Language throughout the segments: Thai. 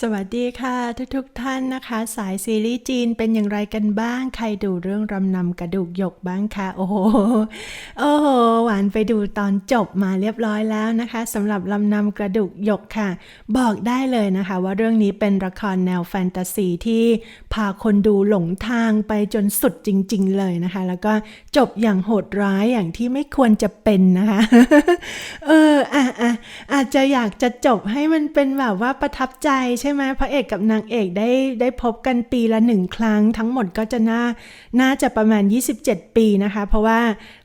สวัสดีค่ะทุกๆทท่านนะคะ สายซีรีส์จีนเป็นอย่างไรกันบ้าง ใครดูเรื่องรำนำกระดูกหยกบ้างคะโอ้โหโอ้โหหวานไปดูตอนจบมาเรียบร้อยแล้วนะคะสำหรับลำนำกระดูกหยกค่ะ บอกได้เลยนะคะ ว่าเรื่องนี้เป็นละครแนวแฟนตาซีที่พาคนดูหลงทางไปจนสุดจริง ๆ เลยนะคะ แล้วก็จบอย่างโหดร้ายอย่างที่ไม่ควรจะเป็นนะคะเอออะอะอาจจะอยากจะจบให้มันเป็นแบบว่าประทับใจใช่ไหมพระเอกกับนางเอกได้ได้พบกันปีละหนึ่งครั้ง ทั้งหมดก็จะน่าน่าจะประมาณ 27 ปีนะคะ เพราะว่า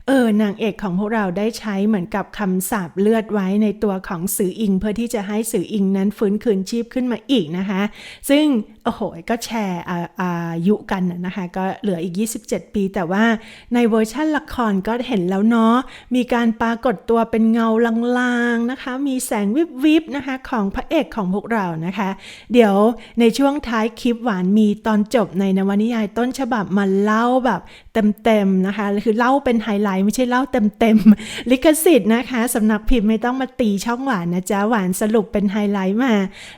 เออนางเอกของพวกเราได้ใช้เหมือนกับคำสาบเลือดไว้ในตัวของสืออิง เพื่อที่จะให้สืออิงนั้นฟื้นคืนชีพขึ้นมาอีกนะคะ ซึ่งโอ้โหก็แชร์อาอายุกันนะคะก็เหลืออีก 27 ปี แต่ว่าในเวอร์ชั่นละครก็เห็นแล้วเนาะมีการปรากฏตัวเป็นเงาลางๆนะคะ มีแสงวิบวิบนะคะของพระเอกของพวกเรานะคะ เดี๋ยวในช่วงท้ายคลิปหวานมีตอนจบในนวนิยายต้นฉบับมาเล่าแบบเต็มๆนะคะคือเล่าเป็นไฮไลท์ไม่ใช่เล่าเต็มๆ ลิขสิทธิ์นะคะสำนักพิมพ์ไม่ต้องมาตีช่องหวานนะจ๊ะ หวานสรุปเป็นไฮไลท์มา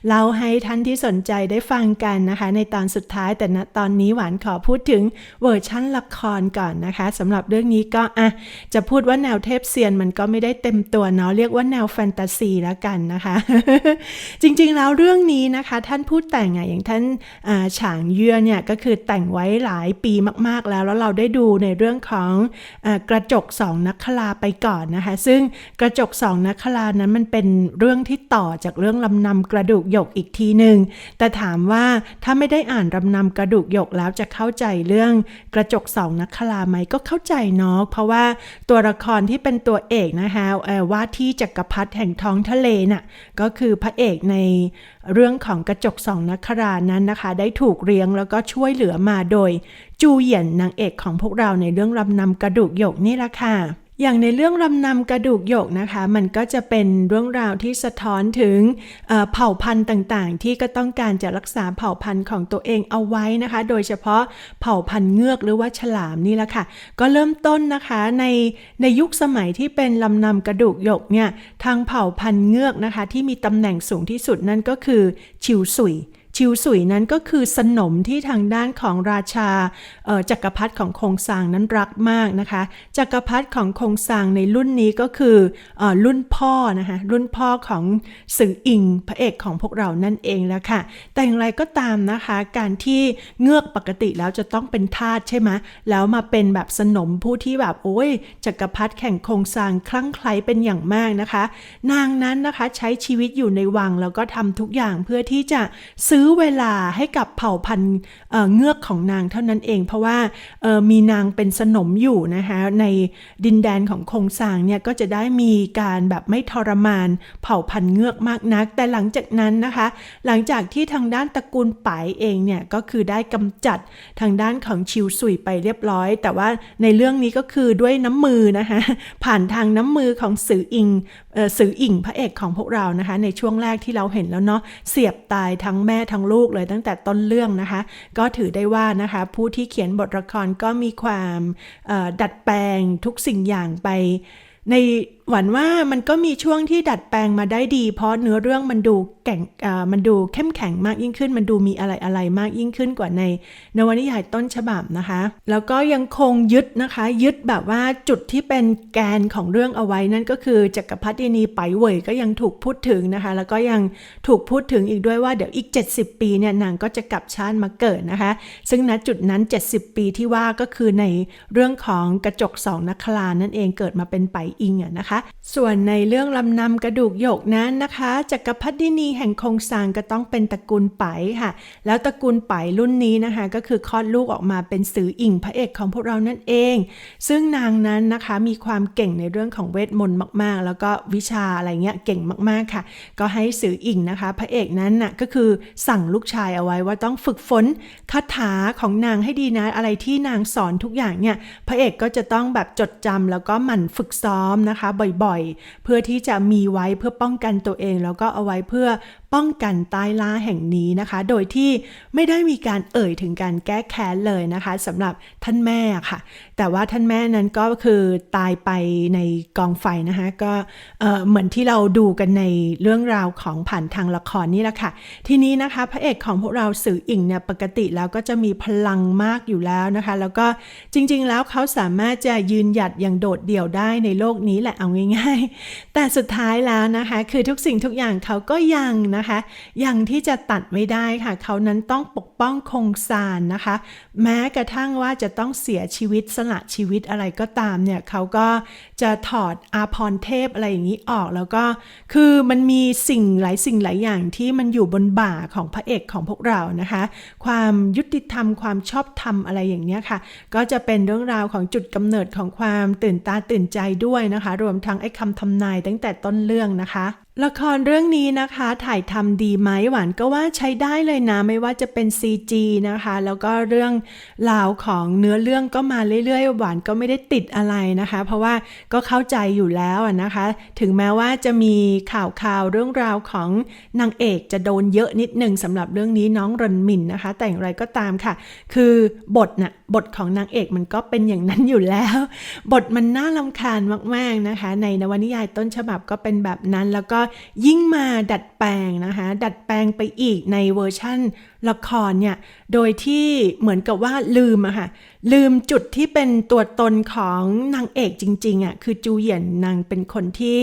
เล่าให้ท่านที่สนใจได้ฟังกันนะคะ ในตอนสุดท้ายแต่ณตอนนี้หวานขอพูดถึงเวอร์ชั่นละครก่อนนะคะสำหรับเรื่องนี้ก็อะจะพูดว่าแนวเทพเซียนมันก็ไม่ได้เต็มตัวเนาะเรียกว่าแนวแฟนตาซีแล้วกันนะคะ จริงๆแล้วเรื่องนี้นะคะท่านผู้แต่งอะอย่างท่านาฉางเยื่อเนี่ยก็คือแต่งไว้หลายปีมากๆแล้ว แล้วเราได้ดูในเรื่องของอากระจกสองนักคลาไปก่อนนะคะ ซึ่งกระจกสองนักคลานั้นมันเป็นเรื่องที่ต่อจากเรื่องลำนำกระดูกหยกอีกทีหนึ่งแต่ถามว่าถ้าไม่ได้อ่านลำนำกระดูกหยกแล้วจะเข้าใจเรื่องกระจกสองนักคลาไหมก็เข้าใจเนาะเพราะว่าตัวละครที่เป็นตัวเอกนะคะว่าที่จักรพรรดิแห่งท้องทะเลน่ะก็คือพระเอกในเรื่องของกระจกสองนักครานั้นนะคะ ได้ถูกเลี้ยงแล้วก็ช่วยเหลือมาโดย จูเหยียนนางเอกของพวกเราในเรื่องลำนำกระดูกหยกนี่แหละค่ะ อย่างในเรื่องลำนำกระดูกหยกนะคะ มันก็จะเป็นเรื่องราวที่สะท้อนถึงเอ่อเผ่าพันธุ์ต่างๆ ที่ก็ต้องการจะรักษาเผ่าพันธุ์ของตัวเองเอาไว้นะคะ โดยเฉพาะเผ่าพันธุ์เงือกหรือว่าฉลามนี่แหละค่ะ ก็เริ่มต้นนะคะในในยุคสมัยที่เป็นลำนำกระดูกหยกเนี่ยทางเผ่าพันธุ์เงือกนะคะ ที่มีตำแหน่งสูงที่สุดนั่นก็คือชิวสุย ชิวสุยนั้นก็คือสนมที่ทางด้านของราชาจักรพรรดิของคงซางนั้นรักมากนะคะจักรพรรดิของคงซางในรุ่นนี้ก็คือออรุ่นพ่อนะคะรุ่นพ่อของสืออิงพระเอกของพวกเรานั่นเองแล้วค่ะ แต่อย่างไรก็ตามนะคะการที่เงือกปกติแล้วจะต้องเป็นทาสใช่ไหมแล้วมาเป็นแบบสนมผู้ที่แบบโอ้ยจักรพรรดิแข่งคงซางคลั่งไคล้เป็นอย่างมากนะคะ นางนั้นนะคะใช้ชีวิตอยู่ในวังแล้วก็ทำทุกอย่างเพื่อที่จะซื้อเวลาให้กับเผ่าพันธุ์เงือกของนางเท่านั้นเอง เพราะว่ามีนางเป็นสนมอยู่นะคะในดินแดนของคงซางเนี่ยก็จะได้มีการแบบไม่ทรมานเผ่าพันธุ์เงือกมากนัก แต่หลังจากนั้นนะคะ หลังจากที่ทางด้านตระกูลป๋ายเองเนี่ยก็คือได้กำจัดทางด้านของชิวสุยไปเรียบร้อย แต่ว่าในเรื่องนี้ก็คือด้วยน้ำมือนะคะผ่านทางน้ำมือของสืออิงสืออิงพระเอกของพวกเรานะคะ ในช่วงแรกที่เราเห็นแล้วเนาะเสียบตายทั้งแม่ทั้งลูกเลยตั้งแต่ต้นเรื่องนะคะ ก็ถือได้ว่านะคะ ผู้ที่เขียนบทละครก็มีความดัดแปลงทุกสิ่งอย่างไปในหวันว่ามันก็มีช่วงที่ดัดแปลงมาได้ดี เพราะเนื้อเรื่องมันดูแก่งมันดูเข้มแข็งมากยิ่งขึ้น มันดูมีอะไรอะไรมากยิ่งขึ้นกว่าในนวนิยายต้นฉบับนะคะ แล้วก็ยังคงยึดนะคะ ยึดแบบว่าจุดที่เป็นแกนของเรื่องเอาไว้นั่นก็คือจักรพรรดินีไปเว่ยก็ยังถูกพูดถึงนะคะ แล้วก็ยังถูกพูดถึงอีกด้วยว่าเดี๋ยวอีก 70 ปีเนี่ยนางก็จะกลับชาติมาเกิดนะคะ ซึ่งณจุดนั้น 70 ปีที่ว่าก็คือในเรื่องของกระจกสองนักคลานั่นเองเกิดมาเป็นไปอิงอะนะคะส่วนในเรื่องลำนำกระดูกหยกนั้นนะคะจักรพรรดินีแห่งคงซางก็ต้องเป็นตระกูลไปค่ะ แล้วตระกูลไปรุ่นนี้นะคะ ก็คือคลอดลูกออกมาเป็นสืออิงพระเอกของพวกเรานั่นเอง ซึ่งนางนั้นนะคะมีความเก่งในเรื่องของเวทมนต์มาก ๆ แล้วก็วิชาอะไรเงี้ยเก่งมากๆค่ะ ก็ให้สืออิงนะคะ พระเอกนั้นน่ะก็คือสั่งลูกชายเอาไว้ว่าต้องฝึกฝนคาถาของนางให้ดีนะอะไรที่นางสอนทุกอย่างเนี่ยพระเอกก็จะต้องแบบจดจำแล้วก็หมั่นฝึกซ้อมนะคะบอยๆ เพื่อที่จะมีไว้เพื่อป้องกันตัวเอง แล้วก็เอาไว้เพื่อ ป้องกันใต้ล่าแห่งนี้นะคะ โดยที่ไม่ได้มีการเอ่ยถึงการแก้แค้นเลยนะคะสำหรับท่านแม่ค่ะ แต่ว่าท่านแม่นั้นก็คือตายไปในกองไฟนะคะก็เอ่อเหมือนที่เราดูกันในเรื่องราวของผ่านทางละครนี่แหละค่ะ ทีนี้นะคะพระเอกของพวกเราสื่ออิงเนี่ยปกติแล้วก็จะมีพลังมากอยู่แล้วนะคะ แล้วก็จริงๆแล้วเขาสามารถจะยืนหยัดอย่างโดดเดี่ยวได้ในโลกนี้แหละเอาง่าย ๆ แต่สุดท้ายแล้วนะคะ คือทุกสิ่งทุกอย่างเขาก็ยังนะคะอยังที่จะตัดไม่ได้ค่ะ เขานั้นต้องปกป้องคงซานนะคะ แม้กระทั่งว่าจะต้องเสียชีวิตสละชีวิตอะไรก็ตามเนี่ย เขาก็จะถอดอาพรณ์เทพอะไรอย่างนี้ออกแล้วก็ คือมันมีสิ่งหลายสิ่งหลายอย่างที่มันอยู่บนบ่าของพระเอกของพวกเรานะคะ ความยุติธรรมความชอบธรรมอะไรอย่างเนี้ยค่ะ ก็จะเป็นเรื่องราวของจุดกำเนิดของความตื่นตาตื่นใจด้วยนะคะ รวมทั้งไอ้คำทำนายตั้งแต่ต้นเรื่องนะคะ ละครเรื่องนี้นะคะถ่ายทำดีไหมหวานก็ว่าใช้ได้เลยนะ ไม่ว่าจะเป็น CG นะคะ แล้วก็เรื่องราวของเนื้อเรื่องก็มาเรื่อยๆ หวานก็ไม่ได้ติดอะไรนะคะ เพราะว่าก็เข้าใจอยู่แล้วนะคะ ถึงแม้ว่าจะมีข่าวข่าวๆเรื่องราวของนางเอกจะโดนเยอะนิดหนึ่งสำหรับเรื่องนี้น้องรนมินนะคะ แต่อย่างไรก็ตามค่ะ คือบทน่ะบทของนางเอกมันก็เป็นอย่างนั้นอยู่แล้ว บทมันน่าลำคาญมากๆนะคะ ในนวนิยายต้นฉบับก็เป็นแบบนั้นแล้วก็ยิ่งมาดัดแปลงนะคะ ดัดแปลงไปอีกในเวอร์ชั่น ละครเนี่ย โดยที่เหมือนกับว่าลืมอะค่ะ ลืมจุดที่เป็นตัวตนของนางเอกจริงๆอะคือจูเหยียนนางเป็นคนที่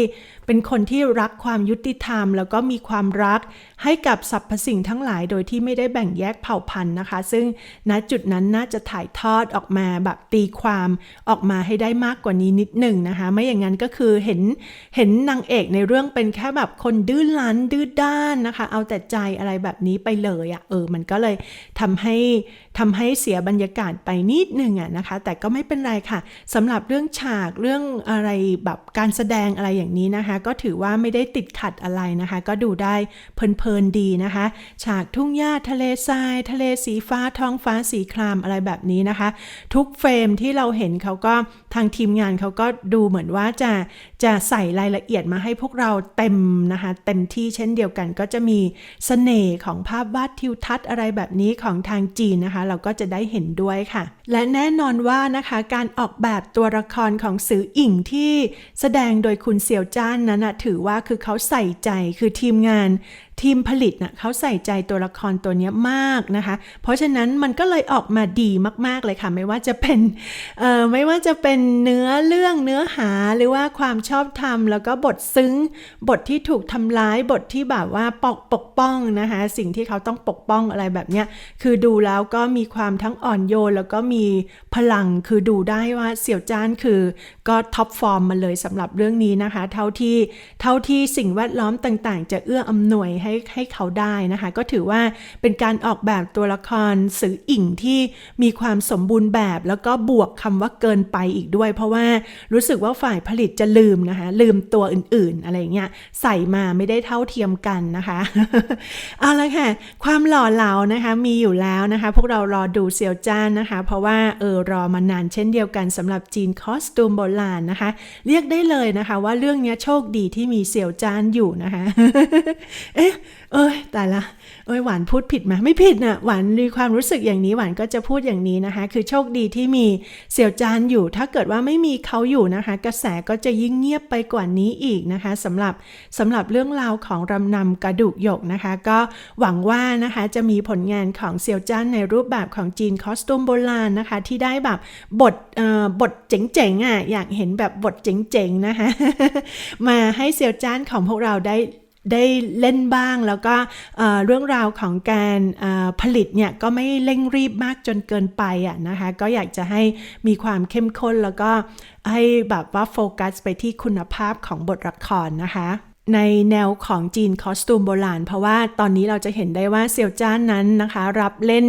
เป็นคนที่รักความยุติธรรม แล้วก็มีความรักให้กับสรรพสิ่งทั้งหลายโดยที่ไม่ได้แบ่งแยกเผ่าพันธุ์นะคะ ซึ่งณจุดนั้นน่าจะถ่ายทอดออกมาแบบตีความออกมาให้ได้มากกว่านี้นิดหนึ่งนะคะ ไม่อย่างนั้นก็คือเห็นเห็นนางเอกในเรื่องเป็นแค่แบบคนดื้อรั้นดื้อด้านนะคะ เอาแต่ใจอะไรแบบนี้ไปเลยอะเออมันก็เลยทำให้ทำให้เสียบรรยากาศไปนิดหนึ่งอะนะคะ แต่ก็ไม่เป็นไรค่ะสำหรับเรื่องฉากเรื่องอะไรแบบการแสดงอะไรอย่างนี้นะคะ ก็ถือว่าไม่ได้ติดขัดอะไรนะคะ ก็ดูได้เพลินๆดีนะคะ ฉากทุ่งหญ้าทะเลทราย ทะเลสีฟ้าท้องฟ้าสีครามอะไรแบบนี้นะคะ ทุกเฟรมที่เราเห็นเขาก็ทางทีมงานเขาก็ดูเหมือนว่าจะ จะใส่รายละเอียดมาให้พวกเราเต็มนะคะ เต็มที่เช่นเดียวกันก็จะมีเสน่ห์ของภาพวาดทิวทัศน์อะไรแบบนี้ของทางจีนนะคะ เราก็จะได้เห็นด้วยค่ะ และแน่นอนว่านะคะการออกแบบตัวละครของสืออิ่งที่แสดงโดยคุณเสี่ยวจ้านนั้นนะถือว่าคือเขาใส่ใจคือทีมงาน ทีมผลิตน่ะเขาใส่ใจตัวละครตัวนี้มากนะคะ เพราะฉะนั้นมันก็เลยออกมาดีมาก ๆ เลยค่ะ ไม่ว่าจะเป็นเอ่อไม่ว่าจะเป็นเนื้อเรื่องเนื้อหาหรือว่าความชอบธรรม แล้วก็บทซึ้ง บทที่ถูกทำร้ายบทที่แบบว่าปกปกป้องนะคะ สิ่งที่เขาต้องปกป้องอะไรแบบเนี้ยคือดูแล้วก็มีความทั้งอ่อนโยน แล้วก็มีพลังคือดูได้ว่าเสี่ยวจ้านคือก็ท็อปฟอร์มมาเลยสำหรับเรื่องนี้นะคะ เท่าที่เท่าที่สิ่งแวดล้อมต่าง ๆ จะเอื้ออำนวยให้ให้เขาได้นะคะ ก็ถือว่าเป็นการออกแบบตัวละครสื่ออิงที่มีความสมบูรณ์แบบ แล้วก็บวกคำว่าเกินไปอีกด้วย เพราะว่ารู้สึกว่าฝ่ายผลิตจะลืมนะคะ ลืมตัวอื่นๆ อะไรเงี้ยใส่มาไม่ได้เท่าเทียมกันนะคะเอาละค่ะ ความหล่อเหลานะคะมีอยู่แล้วนะคะ พวกเรารอดูเซียวจ้านนะคะ เพราะว่าเออรอมานานเช่นเดียวกันสำหรับจีนคอสตูมโบราณนะคะ เรียกได้เลยนะคะ ว่าเรื่องนี้โชคดีที่มีเซียวจ้านอยู่นะคะ เอ๊ะเอ้ยแต่ละเอ้ยหวานพูดผิดไหมไม่ผิดนะหวานมีความรู้สึกอย่างนี้หวานก็จะพูดอย่างนี้นะคะ คือโชคดีที่มีเสี่ยวจานอยู่ ถ้าเกิดว่าไม่มีเขาอยู่นะคะ กระแสก็จะยิ่งเงียบไปกว่านี้อีกนะคะสำหรับสำหรับเรื่องราวของรำนำกระดูกหยกนะคะ ก็หวังว่านะคะจะมีผลงานของเสี่ยวจานในรูปแบบของจีนคอสตูมโบราณนะคะ ที่ได้แบบบทเอ่อบทเจ๋งๆอะอยากเห็นแบบบทเจ๋งๆนะคะมาให้เสี่ยวจานของพวกเราได้ ได้เล่นบ้างแล้วก็เรื่องราวของการผลิตเนี่ยก็ไม่เร่งรีบมากจนเกินไปอะนะคะก็อยากจะให้มีความเข้มข้นแล้วก็ให้แบบว่าโฟกัสไปที่คุณภาพของบทละครนะคะ ในแนวของจีนคอสตูมโบราณ เพราะว่าตอนนี้เราจะเห็นได้ว่าเซียวจ้านนั้นนะคะ รับเล่น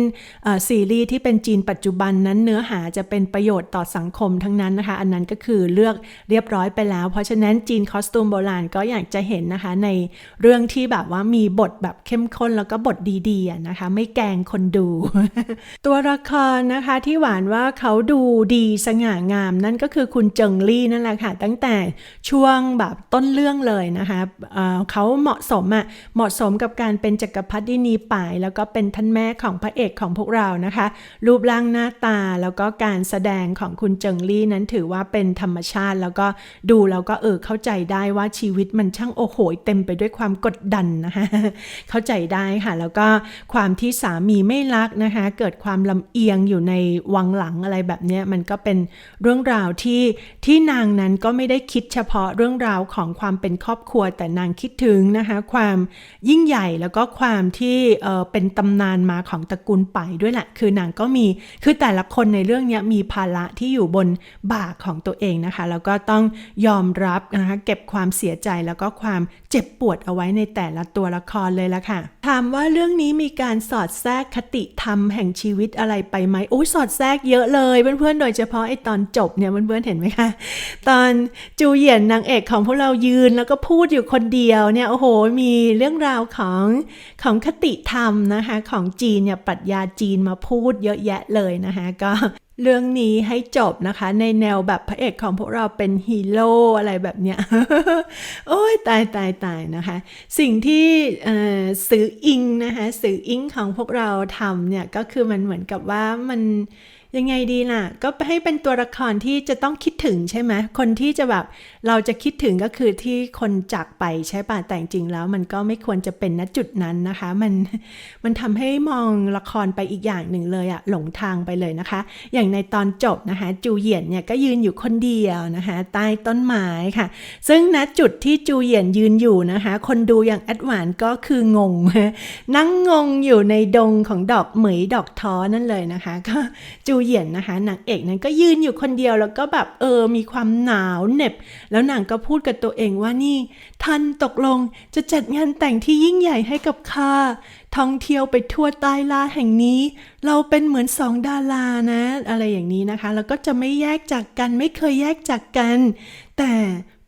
ซีรีส์ที่เป็นจีนปัจจุบันนั้นเนื้อหาจะเป็นประโยชน์ต่อสังคมทั้งนั้นนะคะ อันนั้นก็คือเลือกเรียบร้อยไปแล้ว เพราะฉะนั้นจีนคอสตูมโบราณก็อยากจะเห็นนะคะ ในเรื่องที่แบบว่ามีบทแบบเข้มข้นแล้วก็บทดีๆนะคะ ไม่แกงคนดู ตัวละครนะคะที่หวานว่าเขาดูดีสง่างาม นั่นก็คือคุณเจิงลี่นั่นแหละค่ะ ตั้งแต่ช่วงแบบต้นเรื่องเลยนะคะเเขาเหมาะสมอะเหมาะสมกับการเป็นจักรพรรดินีป่าย แล้วก็เป็นท่านแม่ของพระเอกของพวกเรานะคะ รูปร่างหน้าตาแล้วก็การแสดงของคุณเจิงลี่นั้นถือว่าเป็นธรรมชาติ แล้วก็ดูแล้วก็เออเข้าใจได้ว่าชีวิตมันช่างโอ้โหเต็มไปด้วยความกดดันนะคะเข้าใจได้ค่ะแล้วก็ความที่สามีไม่รักนะคะ เกิดความลำเอียงอยู่ในวังหลังอะไรแบบนี้มันก็เป็นเรื่องราวที่ที่นางนั้นก็ไม่ได้คิดเฉพาะเรื่องราวของความเป็นครอบครัวแต่นางคิดถึงนะคะความยิ่งใหญ่แล้วก็ความที่เเป็นตำนานมาของตระกูลไปด้วยแหละ คือนางก็มีคือแต่ละคนในเรื่องนี้มีภาระที่อยู่บนบ่าของตัวเองนะคะแล้วก็ต้องยอมรับนะคะเก็บความเสียใจแล้วก็ความเจ็บปวดเอาไว้ในแต่ละตัวละครเลยละค่ะถามว่าเรื่องนี้มีการสอดแทรกคติธรรมแห่งชีวิตอะไรไปไหมโอ้สอดแทรกเยอะเลยเพื่อนๆโดยเฉพาะไอ้ตอนจบเนี่ยเพื่อนๆเห็นไหมคะตอนจูเหยียนนางเอกของพวกเรายืนแล้วก็พูดอยู่คนเดียวเนี่ยโอ้โหมีเรื่องราวของของคติธรรมนะคะของจีนเนี่ยปรัชญาจีนมาพูดเยอะแยะเลยนะคะก็เรื่องนี้ให้จบนะคะ ในแนวแบบพระเอกของพวกเราเป็นฮีโร่อะไรแบบเนี้ย โอ้ยตายตายตายนะคะ สิ่งที่สื่ออิงนะคะสื่ออิงของพวกเราทำเนี่ยก็คือมันเหมือนกับว่ามัน ยังไงดีล่ะ ก็ให้เป็นตัวละครที่จะต้องคิดถึงใช่ไหมคนที่จะแบบเราจะคิดถึงก็คือที่คนจากไปใช่ป่ะแต่จริงแล้ว มันก็ไม่ควรจะเป็นณจุดนั้นนะคะ มันมันทำให้มองละครไปอีกอย่างหนึ่งเลยอะหลงทางไปเลยนะคะ อย่างในตอนจบนะคะ จูเหยียนเนี่ยก็ยืนอยู่คนเดียวนะคะใต้ต้นไม้ค่ะ ซึ่งณจุดที่จูเหยียนยืนอยู่นะคะ คนดูอย่างแอดวานก็คืองง นั่งงงอยู่ในดงของดอกเหมยดอกท้อนั่นเลยนะคะก็จูเหยียนนะคะนางเอกนั้นก็ยืนอยู่คนเดียวแล้วก็แบบเออมีความหนาวเหน็บ แล้วนางก็พูดกับตัวเองว่านี่ท่านตกลงจะจัดงานแต่งที่ยิ่งใหญ่ให้กับข้าท่องเที่ยวไปทั่วใต้ลาแห่งนี้ เราเป็นเหมือนสองดารานะ อะไรอย่างนี้นะคะ แล้วก็จะไม่แยกจากกันไม่เคยแยกจากกัน แต่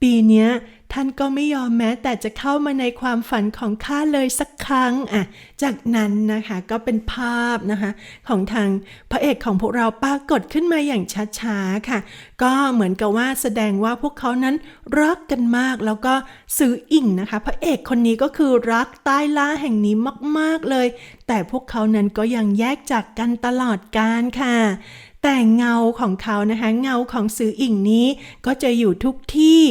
ปีนี้ ท่านก็ไม่ยอมแม้แต่จะเข้ามาในความฝันของข้าเลยสักครั้งอะจากนั้นนะคะก็เป็นภาพนะคะของทางพระเอกของพวกเราปรากฏขึ้นมาอย่างช้าๆค่ะ ก็เหมือนกับว่าแสดงว่าพวกเขานั้นรักกันมากแล้วก็ซื้ออิงนะคะ พระเอกคนนี้ก็คือรักใต้ล่าแห่งนี้มากๆเลย แต่พวกเขานั้นก็ยังแยกจากกันตลอดกาลค่ะแต่เงาของเขานะคะเงาของสืออิ่งนี้ก็จะอยู่ทุกที่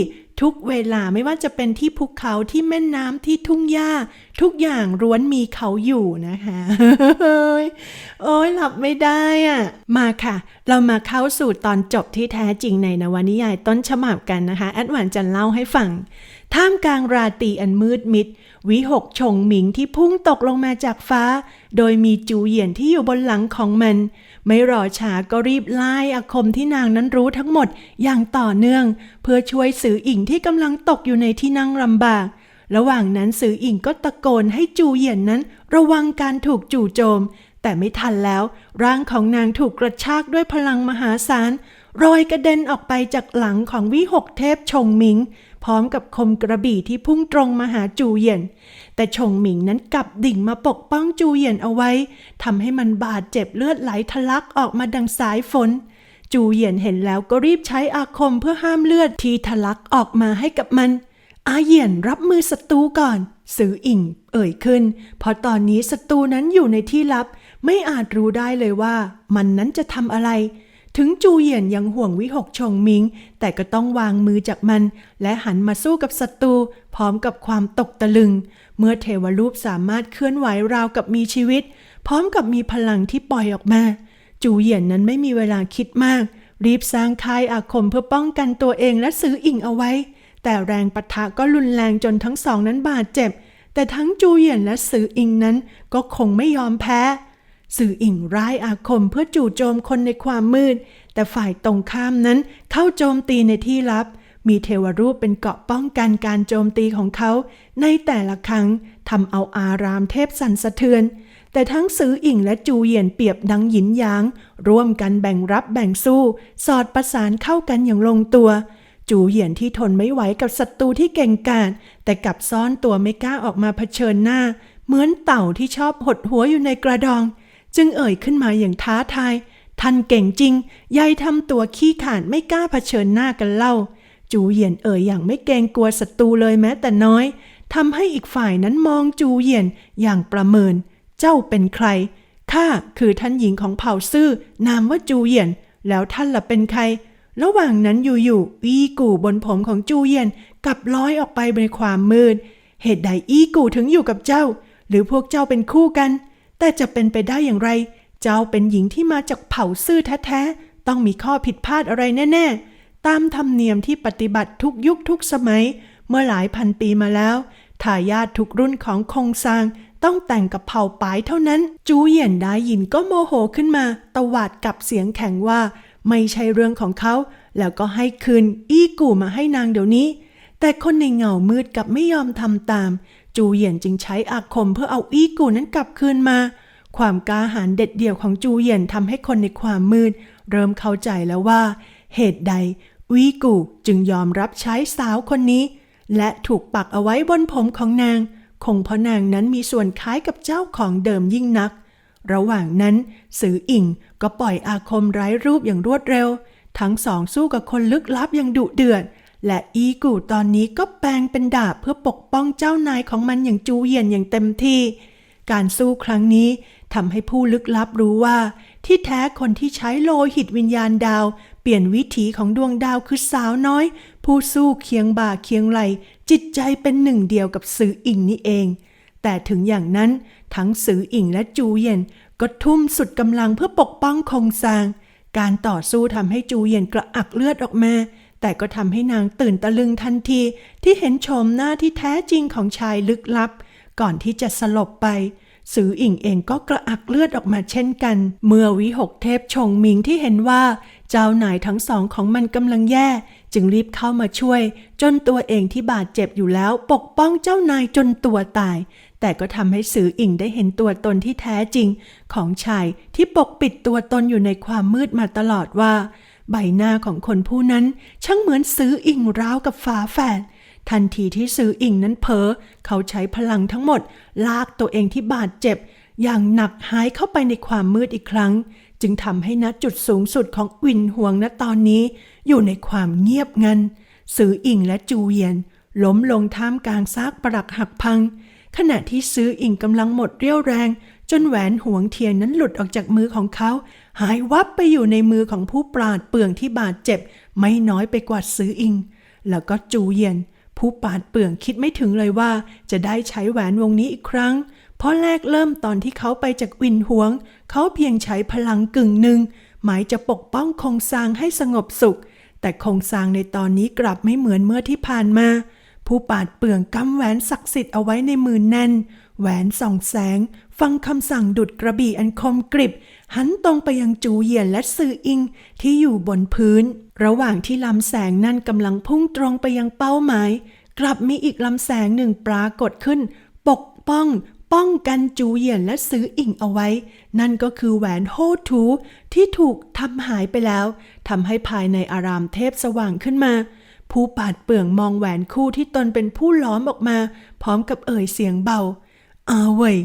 ทุกเวลาไม่ว่าจะเป็นที่ภูเขาที่แม่น้ำที่ทุ่งหญ้า ทุกอย่างร้วนมีเขาอยู่นะคะโอ้ยหลับไม่ได้อะมาค่ะ เรามาเข้าสู่ตอนจบที่แท้จริงในนวนิยายต้นฉบับกันนะคะ แอดวานจะเล่าให้ฟัง ท่ามกลางราตรีอันมืดมิด วิหกชงหมิงที่พุ่งตกลงมาจากฟ้า โดยมีจูเหยียนที่อยู่บนหลังของมัน ไม่รอช้าก็รีบไล่อาคมที่นางนั้นรู้ทั้งหมดอย่างต่อเนื่อง เพื่อช่วยสืออิงที่กำลังตกอยู่ในที่นั่งลำบาก ระหว่างนั้นสืออิงก็ตะโกนให้จูเหยียนนั้น ระวังการถูกจู่โจม แต่ไม่ทันแล้ว ร่างของนางถูกกระชากด้วยพลังมหาศาล รอยกระเด็นออกไปจากหลังของวิหกเทพชงหมิง พร้อมกับคมกระบี่ที่พุ่งตรงมาหาจูเหยียน แต่ชงหมิงนั้นกลับดิ่งมาปกป้องจูเหยียนเอาไว้ทำให้มันบาดเจ็บเลือดไหลทะลักออกมาดังสายฝน จูเหยียนเห็นแล้วก็รีบใช้อาคมเพื่อห้ามเลือดที่ทะลักออกมาให้กับมัน อาเหยียนรับมือศัตรูก่อนสืออิ่ง เอ่ยขึ้น เพราะตอนนี้ศัตรูนั้นอยู่ในที่ลับ ไม่อาจรู้ได้เลยว่า มันนั้นจะทำอะไร ถึงจูเหยียนยังห่วงวิหกชงมิง แต่ก็ต้องวางมือจากมัน และหันมาสู้กับศัตรูพร้อมกับความตกตะลึง เมื่อเทวรูปสามารถเคลื่อนไหวราวกับมีชีวิต พร้อมกับมีพลังที่ปล่อยออกมา จูเหยียนนั้นไม่มีเวลาคิดมาก รีบสร้างค่ายอาคมเพื่อป้องกันตัวเองและซื้ออิ่งเอาไว้ แต่แรงปะทะก็รุนแรงจนทั้งสองนั้นบาดเจ็บ แต่ทั้งจูเหยียนและสืออิงนั้นก็คงไม่ยอมแพ้ สื่ออิงร้ายอาคมเพื่อจู่โจมคนในความมืด แต่ฝ่ายตรงข้ามนั้นเข้าโจมตีในที่ลับ มีเทวรูปเป็นเกราะป้องกันการโจมตีของเขา ในแต่ละครั้งทำเอาอารามเทพสั่นสะเทือน แต่ทั้งซื้ออิงและจูเหยียนเปรียบดังหยินหยาง ร่วมกันแบ่งรับแบ่งสู้ สอดประสานเข้ากันอย่างลงตัวจูเหยียนที่ทนไม่ไหวกับศัตรูที่เก่งกาจแต่กลับซ่อนตัวไม่กล้าออกมาเผชิญหน้า เหมือนเต่าที่ชอบหดหัวอยู่ในกระดอง จึงเอ่ยขึ้นมาอย่างท้าทาย ท่านเก่งจริง ยายทำตัวขี้ขานไม่กล้าเผชิญหน้ากันเล่า จูเหยียนเอ่ยอย่างไม่เกรงกลัวศัตรูเลยแม้แต่น้อยทำให้อีกฝ่ายนั้นมองจูเหยียนอย่างประเมิน เจ้าเป็นใคร ข้าคือท่านหญิงของเผ่าซื่อนามว่าจูเหยียน แล้วท่านล่ะเป็นใคร ระหว่างนั้นอยู่ๆอีกู่บนผมของจูเหยียนกลับลอยออกไปในความมืด เหตุใดอีกู่ถึงอยู่กับเจ้า หรือพวกเจ้าเป็นคู่กัน แต่จะเป็นไปได้อย่างไร เจ้าเป็นหญิงที่มาจากเผ่าซื่อแท้ๆ ต้องมีข้อผิดพลาดอะไรแน่ๆ ตามธรรมเนียมที่ปฏิบัติทุกยุคทุกสมัย เมื่อหลายพันปีมาแล้วทายาททุกรุ่นของคงซางต้องแต่งกับเผ่าปายเท่านั้น จูเหยียนได้ยินก็โมโหขึ้นมา ตวาดกับเสียงแข็งว่า ไม่ใช่เรื่องของเขา แล้วก็ให้คืน อี้กู่มาให้นางเดี๋ยวนี้ แต่คนในเงามืดกลับไม่ยอมทำตาม จูเหยียนจึงใช้อาคมเพื่อเอาอี้กูนั้นกลับคืนมา ความกล้าหาญเด็ดเดี่ยวของจูเหยียนทำให้คนในความมืด เริ่มเข้าใจแล้วว่า เหตุใดวีกูจึงยอมรับใช้สาวคนนี้ และถูกปักเอาไว้บนผมของนาง คงเพราะนางนั้นมีส่วนคล้ายกับเจ้าของเดิมยิ่งนัก ระหว่างนั้น สืออิงก็ปล่อยอาคมไร้รูปอย่างรวดเร็ว ทั้งสองสู้กับคนลึกลับอย่างดุเดือด และอีกูตอนนี้ก็แปลงเป็นดาบเพื่อปกป้องเจ้านายของมันอย่างจูเยียนอย่างเต็มที่ การสู้ครั้งนี้ทำให้ผู้ลึกลับรู้ว่า ที่แท้คนที่ใช้โลหิตวิญญาณดาว เปลี่ยนวิถีของดวงดาวคือสาวน้อย ผู้สู้เคียงบ่าเคียงไหล จิตใจเป็นหนึ่งเดียวกับสืออิงนี่เอง แต่ถึงอย่างนั้น ทั้งสืออิงและจูเยียนก็ทุ่มสุดกำลังเพื่อปกป้องคงซาง การต่อสู้ทำให้จูเยียนกระอักเลือดออกมา แต่ก็ทำให้นางตื่นตะลึงทันทีที่เห็นโฉมหน้าที่แท้จริงของชายลึกลับ ก่อนที่จะสลบไป สืออิงเองก็กระอักเลือดออกมาเช่นกัน เมื่อวิหกเทพชงมิงที่เห็นว่า เจ้านายทั้งสองของมันกำลังแย่ จึงรีบเข้ามาช่วย จนตัวเองที่บาดเจ็บอยู่แล้วปกป้องเจ้านายจนตัวตาย แต่ก็ทำให้สืออิงได้เห็นตัวตนที่แท้จริง ของชายที่ปกปิดตัวตนอยู่ในความมืดมาตลอดว่า ใบหน้าของคนผู้นั้นช่างเหมือนสืออิงร้าวกับฝาแฝดทันทีที่ซื้ออิงนั้นเผลอเขาใช้พลังทั้งหมด ลากตัวเองที่บาดเจ็บ อย่างหนักหายเข้าไปในความมืดอีกครั้ง จึงทำให้ณจุดสูงสุดของวินห่วงณตอนนี้ อยู่ในความเงียบงันซื้ออิงและจูเยียน ล้มลงท่ามกลางซากปรักหักพัง ขณะที่ซื้ออิงกำลังหมดเรี่ยวแรง จนแหวนห่วงเทียนนั้นหลุดออกจากมือของเขา หายวับไปอยู่ในมือของผู้ปราดเปรื่องที่บาดเจ็บ ไม่น้อยไปกว่าซื้ออิง แล้วก็จูเยียน ผู้ปาดเปลืองคิดไม่ถึงเลยว่า จะได้ใช้แหวนวงนี้อีกครั้ง เพราะแรกเริ่มตอนที่เขาไปจากวินหวง เขาเพียงใช้พลังกึ่งหนึ่งหมายจะปกป้องคงซางให้สงบสุข แต่คงซางในตอนนี้กลับไม่เหมือนเมื่อที่ผ่านมา ผู้ปาดเปลืองกำแหวนศักดิ์สิทธิ์เอาไว้ในมือแน่น แหวนส่องแสง ฟังคำสั่งดุดกระบี่อันคมกริบ หันตรงไปยังจูเหยียนและซืออิงที่อยู่บนพื้น ระหว่างที่ลำแสงนั่นกำลังพุ่งตรงไปยังเป้าหมาย กลับมีอีกลำแสงหนึ่งปรากฏขึ้น ปกป้อง ป้องกันจูเหยียนและซื้ออิงเอาไว้ นั่นก็คือแหวนโฮทูที่ถูกทำหายไปแล้วทำให้ภายในอารามเทพสว่างขึ้นมาผู้ปาดเปลืองมองแหวนคู่ที่ตนเป็นผู้ล้อมออกมา พร้อมกับเอ่ยเสียงเบาอาเว่ย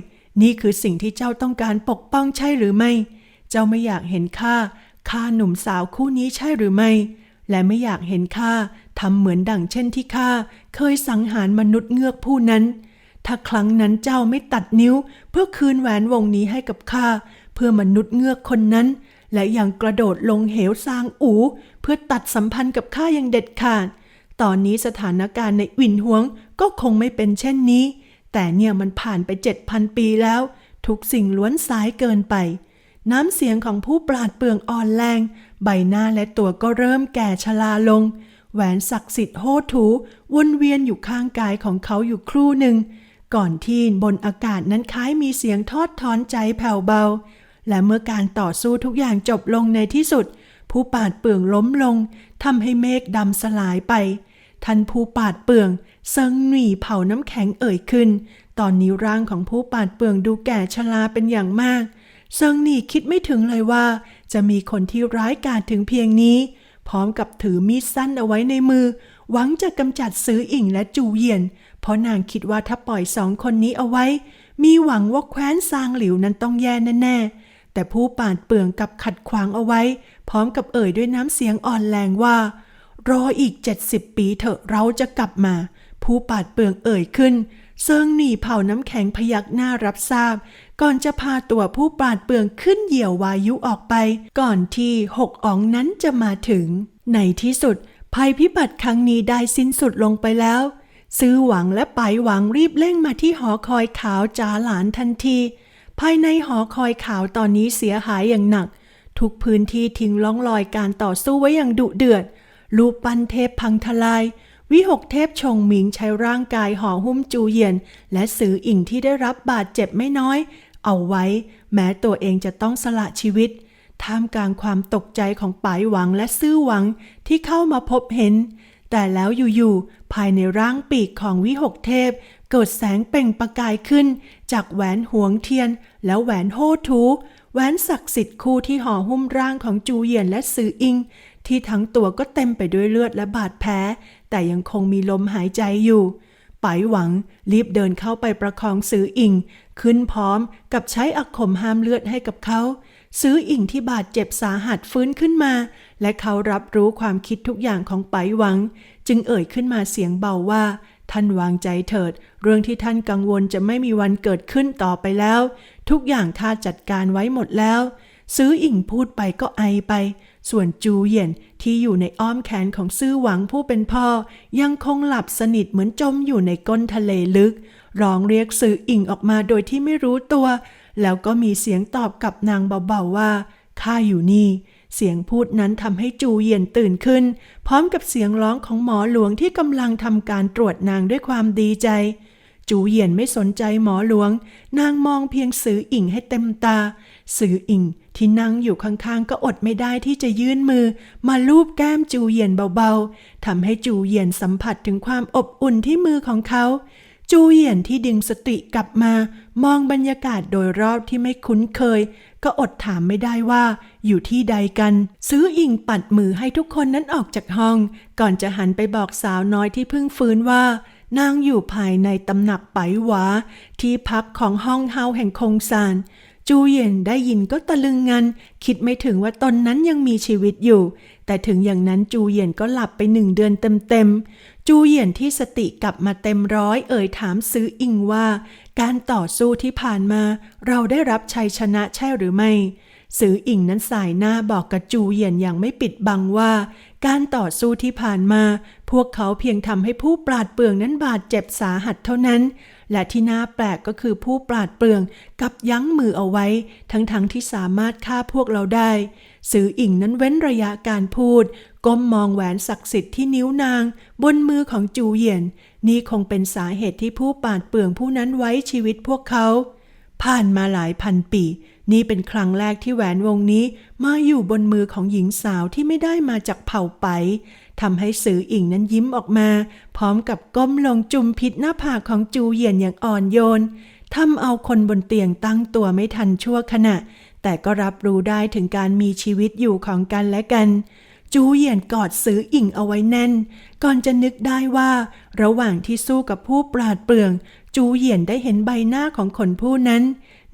นี่คือสิ่งที่เจ้าต้องการปกป้องใช่หรือไม่ เจ้าไม่อยากเห็นข้าข้าหนุ่มสาวคู่นี้ใช่หรือไม่ และไม่อยากเห็นข้าทำเหมือนดั่งเช่นที่ข้าเคยสังหารมนุษย์เงือกผู้นั้น ถ้าครั้งนั้นเจ้าไม่ตัดนิ้ว เพื่อคืนแหวนวงนี้ให้กับข้าเพื่อมนุษย์เงือกคนนั้น และยังกระโดดลงเหวซางอู เพื่อตัดสัมพันธ์กับข้าอย่างเด็ดขาด ตอนนี้สถานการณ์ในวินหวงก็คงไม่เป็นเช่นนี้ แต่เนี่ยมันผ่านไปเจ็ดพันปีแล้ว ทุกสิ่งล้วนสายเกินไป น้ำเสียงของผู้ปราดเปรื่องอ่อนแรง ใบหน้าและตัวก็เริ่มแก่ชราลง แหวนศักดิ์สิทธิ์โฮถูวนเวียนอยู่ข้างกายของเขาอยู่ครู่หนึ่ง ก่อนที่บนอากาศนั้นคล้ายมีเสียงทอดถอนใจแผ่วเบา และเมื่อการต่อสู้ทุกอย่างจบลงในที่สุด ผู้ปาดเปลืองล้มลงทำให้เมฆดำสลายไปท่านผู้ปาดเปลือง เซิงหนีเผาน้ำแข็งเอ่ยขึ้น ตอนนี้ร่างของผู้ปาดเปลืองดูแก่ชราเป็นอย่างมาก เซิงหนีคิดไม่ถึงเลยว่า จะมีคนที่ร้ายกาจถึงเพียงนี้ พร้อมกับถือมีดสั้นเอาไว้ในมือ หวังจะกำจัดซื้ออิงและจูเหยียน เพราะนางคิดว่าถ้าปล่อยสองคนนี้เอาไว้ มีหวังว่าแคว้นซางหลิวนั้นต้องแย่แน่ๆแต่ผู้ปาดเปลืองกลับขัดขวางเอาไว้ พร้อมกับเอ่ยด้วยน้ำเสียงอ่อนแรงว่า รออีก70ปีเถอะเราจะกลับมา ผู้ปาดเปลืองเอ่ยขึ้น เซิงหนีเผาน้ำแข็งพยักหน้ารับทราบ ก่อนจะพาตัวผู้ปาดเปลืองขึ้นเหยี่ยววายุออกไป ก่อนที่หกอ๋องนั้นจะมาถึง ในที่สุด ภัยพิบัติครั้งนี้ได้สิ้นสุดลงไปแล้ว ซื้อหวังและไปหวังรีบเร่งมาที่หอคอยขาวจาหลานทันที ภายในหอคอยขาวตอนนี้เสียหายอย่างหนัก ทุกพื้นที่ทิ้งล่องรอยการต่อสู้ไว้อย่างดุเดือดรูปปั้นเทพพังทลาย วิหกเทพชงหมิงใช้ร่างกายห่อหุ้มจูเยียน และสืออิ่งที่ได้รับบาดเจ็บไม่น้อย เอาไว้ แม้ตัวเองจะต้องสละชีวิต ท่ามกลางความตกใจของปายหวังและซื่อหวังที่เข้ามาพบเห็น แต่แล้วอยู่ๆภายในร่างปีกของวิหกเทพ เกิดแสงเปล่งประกายขึ้น จากแหวนหวงเทียน แล้วแหวนโฮทูแหวนศักดิ์สิทธิ์คู่ที่ห่อหุ้มร่างของจูเยียนและซืออิงที่ทั้งตัวก็เต็มไปด้วยเลือดและบาดแผล แต่ยังคงมีลมหายใจอยู่ปายหวังรีบเดินเข้าไปประคองซืออิง ขึ้นพร้อมกับใช้อักขมห้ามเลือดให้กับเขา ซื้ออิงที่บาดเจ็บสาหัสฟื้นขึ้นมา และเขารับรู้ความคิดทุกอย่างของปายหวัง จึงเอ่ยขึ้นมาเสียงเบาว่า ท่านวางใจเถิด เรื่องที่ท่านกังวลจะไม่มีวันเกิดขึ้นต่อไปแล้ว ทุกอย่างข้าจัดการไว้หมดแล้ว ซื้ออิงพูดไปก็ไอไป ส่วนจูเหยียนที่อยู่ในอ้อมแขนของซื่อหวังผู้เป็นพ่อ ยังคงหลับสนิทเหมือนจมอยู่ในก้นทะเลลึก ร้องเรียกซื้ออิงออกมาโดยที่ไม่รู้ตัว แล้วก็มีเสียงตอบกับนางเบาๆว่าข้าอยู่นี่ เสียงพูดนั้นทำให้จูเหยียนตื่นขึ้น พร้อมกับเสียงร้องของหมอหลวงที่กำลังทำการตรวจนางด้วยความดีใจ จูเหยียนไม่สนใจหมอหลวง นางมองเพียงสืออิงให้เต็มตา สืออิงที่นั่งอยู่ข้างๆ ก็อดไม่ได้ที่จะยื่นมือ มาลูบแก้มจูเหยียนเบาๆทำให้จูเหยียนสัมผัสถึงความอบอุ่นที่มือของเขา จูเหยียนที่ดึงสติกลับมา มองบรรยากาศโดยรอบที่ไม่คุ้นเคย ก็อดถามไม่ได้ว่า อยู่ที่ใดกัน ซื้ออิงปัดมือให้ทุกคนนั้นออกจากห้อง ก่อนจะหันไปบอกสาวน้อยที่เพิ่งฟื้นว่านางอยู่ภายในตำหนักไปหวา ที่พักของห้องเฮาแห่งคงซาน จูเยียนได้ยินก็ตะลึงงัน คิดไม่ถึงว่าตนนั้นยังมีชีวิตอยู่ แต่ถึงอย่างนั้นจูเยียนก็หลับไปหนึ่งเดือนเต็มๆ จูเยียนที่สติกลับมาเต็มร้อยเอ่ยถามซื้ออิงว่า การต่อสู้ที่ผ่านมา เราได้รับชัยชนะใช่หรือไม่ซื้ออิงนั้นสายหน้าบอกกับจูเยียนอย่างไม่ปิดบังว่า การต่อสู้ที่ผ่านมา พวกเขาเพียงทำให้ผู้ปราดเปรื่องนั้นบาดเจ็บสาหัสเท่านั้น และที่น่าแปลกก็คือผู้ปราดเปรื่องกับยั้งมือเอาไว้ ทั้งๆทที่สามารถฆ่าพวกเราได้ สื่ออิงนั้นเว้นระยะการพูด ก้มมองแหวนศักดิ์สิทธิ์ที่นิ้วนาง บนมือของจูเหยียน นี่คงเป็นสาเหตุที่ผู้ปาดเปรื่องผู้นั้นไว้ชีวิตพวกเขา ผ่านมาหลายพันปี นี่เป็นครั้งแรกที่แหวนวงนี้มาอยู่บนมือของหญิงสาวที่ไม่ได้มาจากเผ่าไปทำให้สืออิงนั้นยิ้มออกมา พร้อมกับก้มลงจุมพิษหน้าผากของจูเหยียนอย่างอ่อนโยนทำเอาคนบนเตียงตั้งตัวไม่ทันชั่วขณะ แต่ก็รับรู้ได้ถึงการมีชีวิตอยู่ของกันและกัน จูเหยียนกอดซื้ออิงเอาไว้แน่น ก่อนจะนึกได้ว่า ระหว่างที่สู้กับผู้ปราดเปรื่อง จูเหยียนได้เห็นใบหน้าของคนผู้นั้น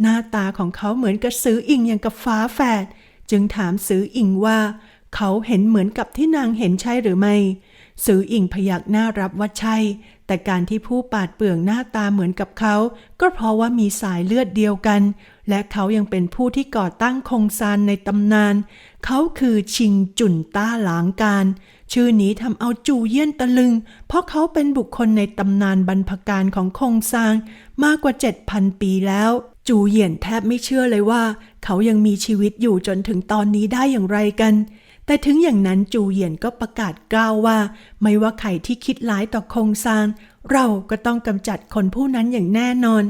หน้าตาของเขาเหมือนกับซืออิงอย่างกับฟ้าแฝด จึงถามซืออิงว่า เขาเห็นเหมือนกับที่นางเห็นใช่หรือไม่ซืออิงพยักหน้ารับว่าใช่ แต่การที่ผู้ปาดเปลืองหน้าตาเหมือนกับเขา ก็เพราะว่ามีสายเลือดเดียวกัน และเขายังเป็นผู้ที่ก่อตั้งคงซานในตำนาน เขาคือชิงจุนต้าหลางการ ชื่อนี้ทำเอาจูเยี่ยนตะลึง เพราะเขาเป็นบุคคลในตำนานบรรพการของคงซางมากกว่า 7,000 ปีแล้วจูเหยียนแทบไม่เชื่อเลยว่า เขายังมีชีวิตอยู่จนถึงตอนนี้ได้อย่างไรกัน แต่ถึงอย่างนั้นจูเหยียนก็ประกาศกล้าวว่า ไม่ว่าใครที่คิดร้ายต่อคงซานเราก็ต้องกำจัดคนผู้นั้นอย่างแน่นอน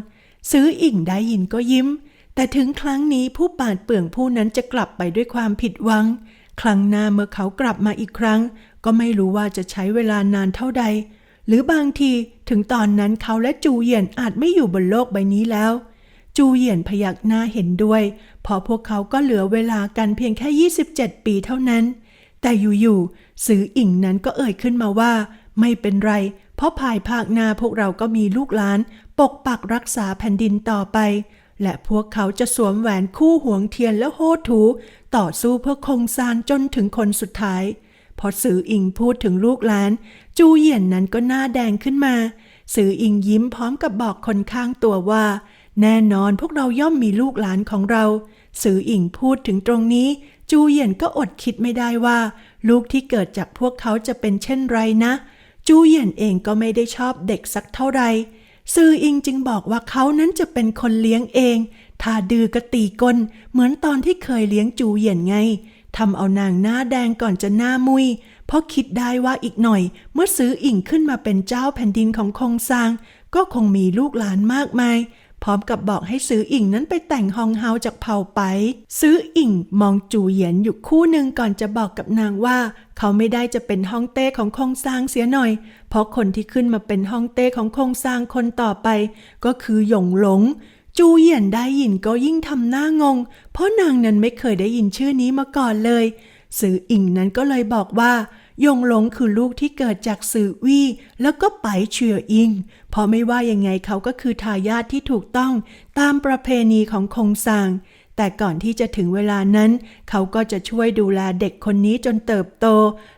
ซื้ออิ่งได้ยินก็ยิ้ม แต่ถึงครั้งนี้ผู้ปาดเปลืองผู้นั้นจะกลับไปด้วยความผิดหวัง ครั้งหน้าเมื่อเขากลับมาอีกครั้ง ก็ไม่รู้ว่าจะใช้เวลานานเท่าใด หรือบางทีถึงตอนนั้นเขาและจูเหยียนอาจไม่อยู่บนโลกใบนี้แล้ว จูเหยียนพยักหน้าเห็นด้วยเพอพวกเขาก็เหลือเวลากันเพียงแค่ 27 ปีเท่านั้น แต่อยู่ๆสืออิงนั้นก็เอ่ยขึ้นมาว่า ไม่เป็นไร เพราะภายภาคหน้าพวกเราก็มีลูกหลาน ปกปักรักษาแผ่นดินต่อไป และพวกเขาจะสวมแหวนคู่หวงเทียนและโฮถู ต่อสู้เพื่อคงซานจนถึงคนสุดท้าย พอสืออิงพูดถึงลูกหลาน จูเหยียนนั้นก็หน้าแดงขึ้นมา สืออิงยิ้มพร้อมกับบอกคนข้างตัวว่า แน่นอนพวกเราย่อมมีลูกหลานของเรา สืออิงพูดถึงตรงนี้ จูเหยียนก็อดคิดไม่ได้ว่า ลูกที่เกิดจากพวกเขาจะเป็นเช่นไรนะ จูเหยียนเองก็ไม่ได้ชอบเด็กสักเท่าไหร่ ซืออิงจึงบอกว่าเขานั้นจะเป็นคนเลี้ยงเอง ถ้าดื้อก็ตีก้น เหมือนตอนที่เคยเลี้ยงจูเหยียนไงทำเอานางหน้าแดงก่อนจะหน้ามุย เพราะคิดได้ว่าอีกหน่อย เมื่อซื้ออิงขึ้นมาเป็นเจ้าแผ่นดินของคงซาง ก็คงมีลูกหลานมากมาย พร้อมกับบอกให้ซื้ออิงนั้นไปแต่งฮองเฮาจากเผาไป ซื้ออิงมองจูเหยียนอยู่คู่หนึ่งก่อนจะบอกกับนางว่า เขาไม่ได้จะเป็นฮ่องเต้ของคงซางเสียหน่อย เพราะคนที่ขึ้นมาเป็นฮ่องเต้ของคงซางคนต่อไป ก็คือหยงหลงจูเหยียนได้ยินก็ยิ่งทำหน้างง เพราะนางนั้นไม่เคยได้ยินชื่อนี้มาก่อนเลย สื่ออิงนั้นก็เลยบอกว่า ยงหลงคือลูกที่เกิดจากสื่อวี่แล้วก็ไปเฉียอิง เพราะไม่ว่ายังไงเขาก็คือทายาทที่ถูกต้องตามประเพณีของคงซาง แต่ก่อนที่จะถึงเวลานั้น เขาก็จะช่วยดูแลเด็กคนนี้จนเติบโต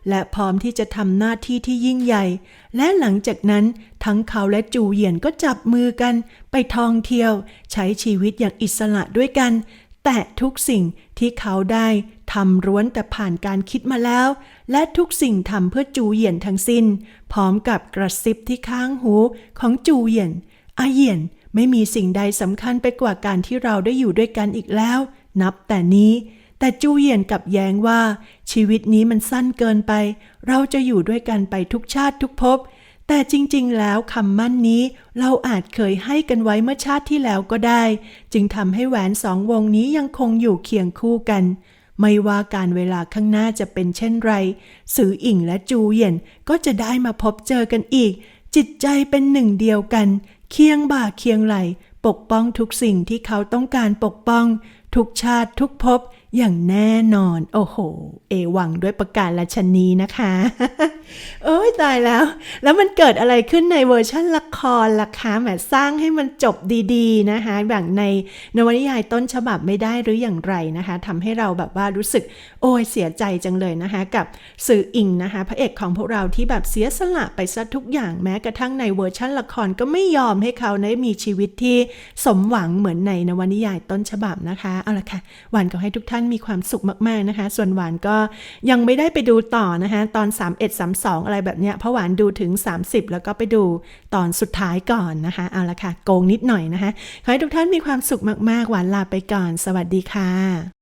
และพร้อมที่จะทำหน้าที่ที่ยิ่งใหญ่ และหลังจากนั้นทั้งเขาและจูเหยียนก็จับมือกัน ไปท่องเที่ยว ใช้ชีวิตอย่างอิสระด้วยกัน แต่ทุกสิ่ง ที่เขาได้ทำร้วนแต่ผ่านการคิดมาแล้ว และทุกสิ่งทำเพื่อจูเหยียนทั้งสิ้น พร้อมกับกระซิบที่ข้างหูของจูเหยียนอาเหยียนไม่มีสิ่งใดสำคัญไปกว่าการที่เราได้อยู่ด้วยกันอีกแล้ว นับแต่นี้ แต่จูเหยียนกับแย้งว่า ชีวิตนี้มันสั้นเกินไป เราจะอยู่ด้วยกันไปทุกชาติทุกภพ แต่จริงๆ แล้วคำมั่นนี้เราอาจเคยให้กันไว้เมื่อชาติที่แล้วก็ได้ จึงทำให้แหวนสองวงนี้ยังคงอยู่เคียงคู่กัน ไม่ว่าการเวลาข้างหน้าจะเป็นเช่นไร สืออิงและจูเหยียนก็จะได้มาพบเจอกันอีก จิตใจเป็นหนึ่งเดียวกัน เคียงบ่าเคียงไหล ปกป้องทุกสิ่งที่เขาต้องการปกป้อง ทุกชาติทุกภพ อย่างแน่นอน โอ้โห เอวังด้วยประกาศราชนีนะคะโอ้ยตายแล้ว แล้วมันเกิดอะไรขึ้นในเวอร์ชั่นละครล่ะคะแหมสร้างให้มันจบดีๆนะคะแบบในนวนิยายต้นฉบับไม่ได้หรืออย่างไรนะคะทำให้เราแบบว่ารู้สึกโอ้ยเสียใจจังเลยนะคะกับสื่ออิงนะคะ พระเอกของพวกเราที่แบบเสียสละไปซะทุกอย่างแม้กระทั่งในเวอร์ชั่นละครก็ไม่ยอมให้เขาได้มีชีวิตที่สมหวังเหมือนในนวนิยายต้นฉบับนะคะเอาละค่ะหวานก็ให้ทุกท่านมีความสุขมากๆนะคะ ส่วนหวานก็ยังไม่ได้ไปดูต่อนะคะ ตอน 31 32 อะไรแบบเนี้ยเพราะหวานดูถึง 30 แล้วก็ไปดูตอนสุดท้ายก่อนนะคะ เอาละค่ะ โกงนิดหน่อยนะคะ ขอให้ทุกท่านมีความสุขมากๆ หวานลาไปก่อน สวัสดีค่ะ